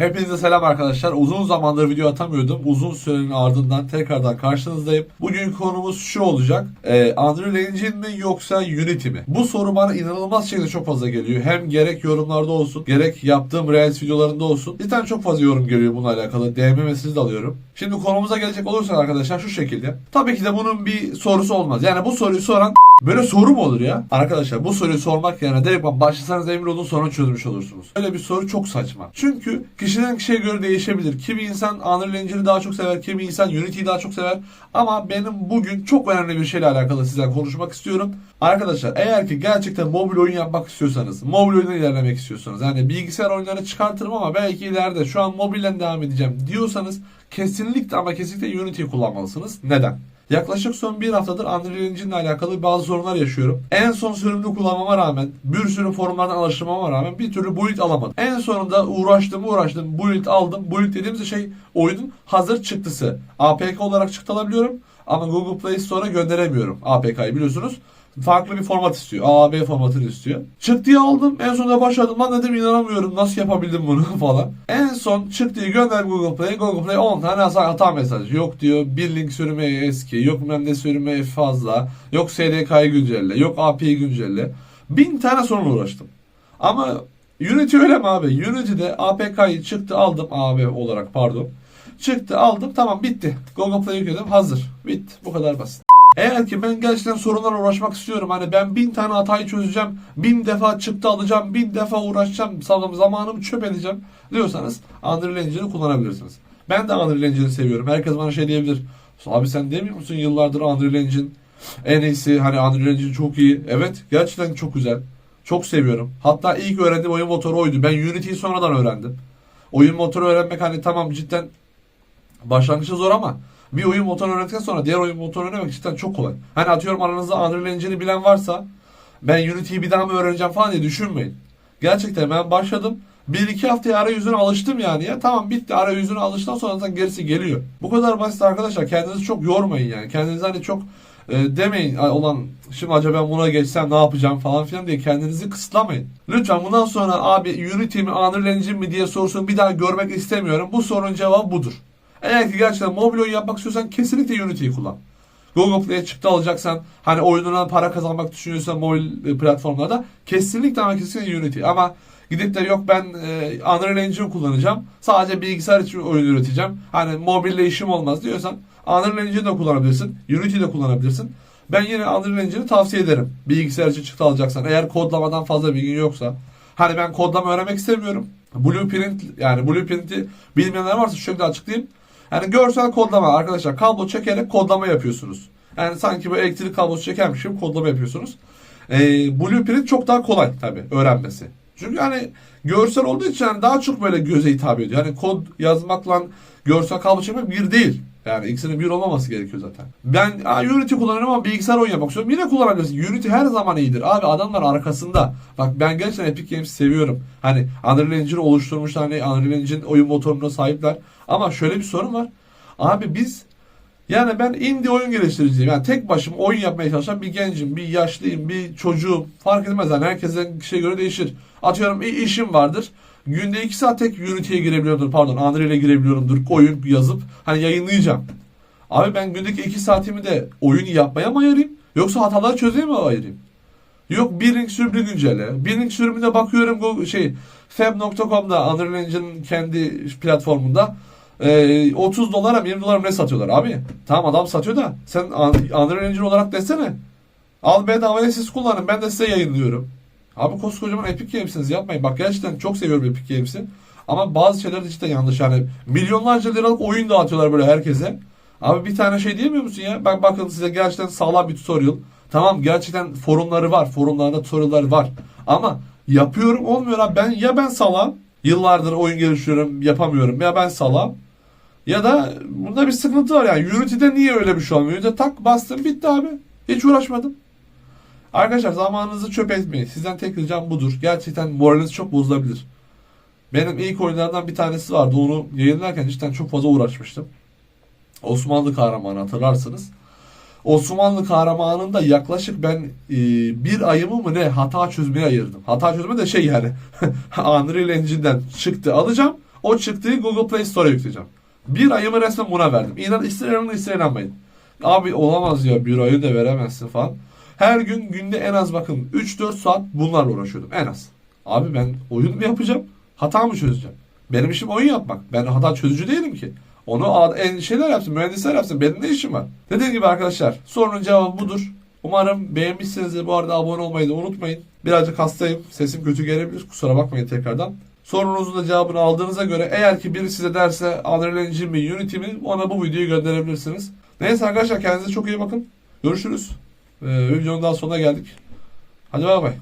Hepinize selam arkadaşlar. Uzun zamandır video atamıyordum. Uzun sürenin ardından tekrardan karşınızdayım. Bugün konumuz şu olacak. Ee, Unreal Engine mi yoksa Unity mi? Bu soru bana inanılmaz şekilde çok fazla geliyor. Hem gerek yorumlarda olsun, gerek yaptığım Reels videolarında olsun. Cidden çok fazla yorum geliyor bununla alakalı. DM mesajı da alıyorum. Şimdi konumuza gelecek olursak arkadaşlar şu şekilde. Tabii ki de bunun bir sorusu olmaz. Yani bu soruyu soran Böyle soru mu olur ya? Arkadaşlar bu soruyu sormak yerine direkt başlasanız emin olun sorunu çözmüş olursunuz. Böyle bir soru çok saçma. Çünkü kişiden kişiye göre değişebilir. Kimi insan Unreal Engine'i daha çok sever, kimi insan Unity'yi daha çok sever. Ama benim bugün çok önemli bir şeyle alakalı sizden konuşmak istiyorum. Arkadaşlar eğer ki gerçekten mobil oyun yapmak istiyorsanız, mobil oyuna ilerlemek istiyorsanız, yani bilgisayar oyunları çıkartırım ama belki ileride şu an mobilden devam edeceğim diyorsanız kesinlikle ama kesinlikle Unity'yi kullanmalısınız. Neden? Yaklaşık son bir haftadır Engine ile alakalı bazı sorunlar yaşıyorum. En son sürümünü kullanmama rağmen, bir sürü forumlardan alıştırmama rağmen bir türlü build alamadım. En sonunda uğraştım uğraştım, build aldım. Build dediğimiz şey oyunun hazır çıktısı. APK olarak çıktı alabiliyorum ama Google Play Store'a gönderemiyorum APK'yı biliyorsunuz farklı bir format istiyor. AAB formatını istiyor. Çıktıyı aldım. En sonunda başladım. Lan dedim inanamıyorum. Nasıl yapabildim bunu falan. En son çıktıyı gönderdim Google Play. Google Play 10 tane hata, mesajı. Yok diyor bir link sürümü eski. Yok bilmem ne sürümü fazla. Yok SDK'yı güncelle. Yok API'yi güncelle. Bin tane sorunla uğraştım. Ama Unity öyle mi abi? Unity'de APK'yı çıktı aldım. AAB olarak pardon. Çıktı aldım. Tamam bitti. Google Play'e yükledim. Hazır. Bitti. Bu kadar basit. Eğer ki ben gerçekten sorunlarla uğraşmak istiyorum. Hani ben bin tane hatayı çözeceğim. Bin defa çıktı alacağım. Bin defa uğraşacağım. Zamanımı çöp edeceğim. Diyorsanız Unreal Engine'i kullanabilirsiniz. Ben de Unreal Engine'i seviyorum. Herkes bana şey diyebilir. Abi sen demiyor musun yıllardır Unreal Engine en iyisi. Hani Unreal Engine çok iyi. Evet gerçekten çok güzel. Çok seviyorum. Hatta ilk öğrendiğim oyun motoru oydu. Ben Unity'yi sonradan öğrendim. Oyun motoru öğrenmek hani tamam cidden başlangıçta zor ama bir oyun motoru öğrendikten sonra diğer oyun motoru öğrenmek cidden çok kolay. Hani atıyorum aranızda Unreal Engine'i bilen varsa ben Unity'yi bir daha mı öğreneceğim falan diye düşünmeyin. Gerçekten ben başladım. Bir iki haftaya arayüzüne alıştım yani ya. Tamam bitti arayüzüne alıştıktan sonra zaten gerisi geliyor. Bu kadar basit arkadaşlar. Kendinizi çok yormayın yani. Kendinizi hani çok e, demeyin "Ay, olan şimdi acaba ben buna geçsem ne yapacağım falan filan diye kendinizi kısıtlamayın. Lütfen bundan sonra abi Unity mi Unreal Engine mi diye sorusunu bir daha görmek istemiyorum. Bu sorunun cevabı budur. Eğer ki gerçekten mobil oyun yapmak istiyorsan kesinlikle Unity'yi kullan. Google Play'e çıktı alacaksan hani oyununa para kazanmak düşünüyorsan mobil e, platformlarda kesinlikle ama kesinlikle Unity. Ama gidip de yok ben e, Unreal Engine kullanacağım. Sadece bilgisayar için oyun üreteceğim. Hani mobille işim olmaz diyorsan Unreal Engine de kullanabilirsin. Unity de kullanabilirsin. Ben yine Unreal Engine'i tavsiye ederim. Bilgisayar için çıktı alacaksan. Eğer kodlamadan fazla bilgin yoksa. Hani ben kodlama öğrenmek istemiyorum. Blueprint yani Blueprint'i bilmeyenler varsa şekilde açıklayayım. Yani görsel kodlama arkadaşlar kablo çekerek kodlama yapıyorsunuz. Yani sanki böyle elektrik kablosu çekermiş gibi kodlama yapıyorsunuz. Ee, Blueprint çok daha kolay tabi öğrenmesi. Çünkü hani görsel olduğu için yani daha çok böyle göze hitap ediyor. Yani kod yazmakla görsel kablo çekmek bir değil. Yani ikisinin bir olmaması gerekiyor zaten. Ben Unity kullanıyorum ama bilgisayar oyun yapmak istiyorum. Yine kullanabilirsin. Unity her zaman iyidir. Abi adamlar arkasında. Bak ben gerçekten Epic Games seviyorum. Hani Unreal Engine oluşturmuşlar. Hani Unreal Engine oyun motoruna sahipler. Ama şöyle bir sorun var. Abi biz yani ben indie oyun geliştiriciyim. Yani tek başıma oyun yapmaya çalışan bir gencim, bir yaşlıyım, bir çocuğum. Fark etmez yani herkesin kişiye göre değişir. Atıyorum işim vardır. Günde 2 saat tek Unity'ye girebiliyorumdur. Pardon Unreal'e girebiliyorumdur. Oyun yazıp hani yayınlayacağım. Abi ben gündeki 2 saatimi de oyun yapmaya mı ayırayım? Yoksa hataları çözmeye mi ayırayım? Yok bir link sürümünü güncelle. Bir link sürümüne bakıyorum Google, şey fab.com'da Unreal Engine'in kendi platformunda e, 30 dolara mı 20 dolara mı ne satıyorlar abi? Tamam adam satıyor da sen Unreal Engine olarak desene. Al bedavaya siz kullanın ben de size yayınlıyorum. Abi koskocaman Epic Games'iniz yapmayın. Bak gerçekten çok seviyorum Epic Games'i. Ama bazı şeyler de cidden yanlış. Yani milyonlarca liralık oyun dağıtıyorlar böyle herkese. Abi bir tane şey diyemiyor musun ya? Bak bakın size gerçekten sağlam bir tutorial. Tamam gerçekten forumları var. Forumlarda tutorial'lar var. Ama yapıyorum olmuyor abi. Ben ya ben salam yıllardır oyun geliştiriyorum yapamıyorum. Ya ben salam ya da bunda bir sıkıntı var yani. Unity'de niye öyle bir şey olmuyor? Unity'de tak bastım bitti abi. Hiç uğraşmadım. Arkadaşlar zamanınızı çöp etmeyin. Sizden tek ricam budur. Gerçekten moraliniz çok bozulabilir. Benim ilk oyunlardan bir tanesi vardı. Onu yayınlarken cidden çok fazla uğraşmıştım. Osmanlı kahramanı hatırlarsınız. Osmanlı kahramanında yaklaşık ben e, bir ayımı mı ne hata çözmeye ayırdım. Hata çözme de şey yani Unreal Engine'den çıktı alacağım. O çıktığı Google Play Store'a yükleyeceğim. Bir ayımı resmen buna verdim. İnan ister inanın ister inanmayın. Abi olamaz ya bir ayı da veremezsin falan. Her gün günde en az bakın 3-4 saat bunlarla uğraşıyordum en az. Abi ben oyun mu yapacağım? Hata mı çözeceğim? Benim işim oyun yapmak. Ben hata çözücü değilim ki. Onu en şeyler yapsın, mühendisler yapsın. Benim ne işim var? Dediğim gibi arkadaşlar sorunun cevabı budur. Umarım beğenmişsinizdir. Bu arada abone olmayı da unutmayın. Birazcık hastayım. Sesim kötü gelebilir. Kusura bakmayın tekrardan. Sorunuzun da cevabını aldığınıza göre eğer ki biri size derse Engine mi Unity mi ona bu videoyu gönderebilirsiniz. Neyse arkadaşlar kendinize çok iyi bakın. Görüşürüz. Ee, videonun daha sonuna geldik. Hadi bay bay.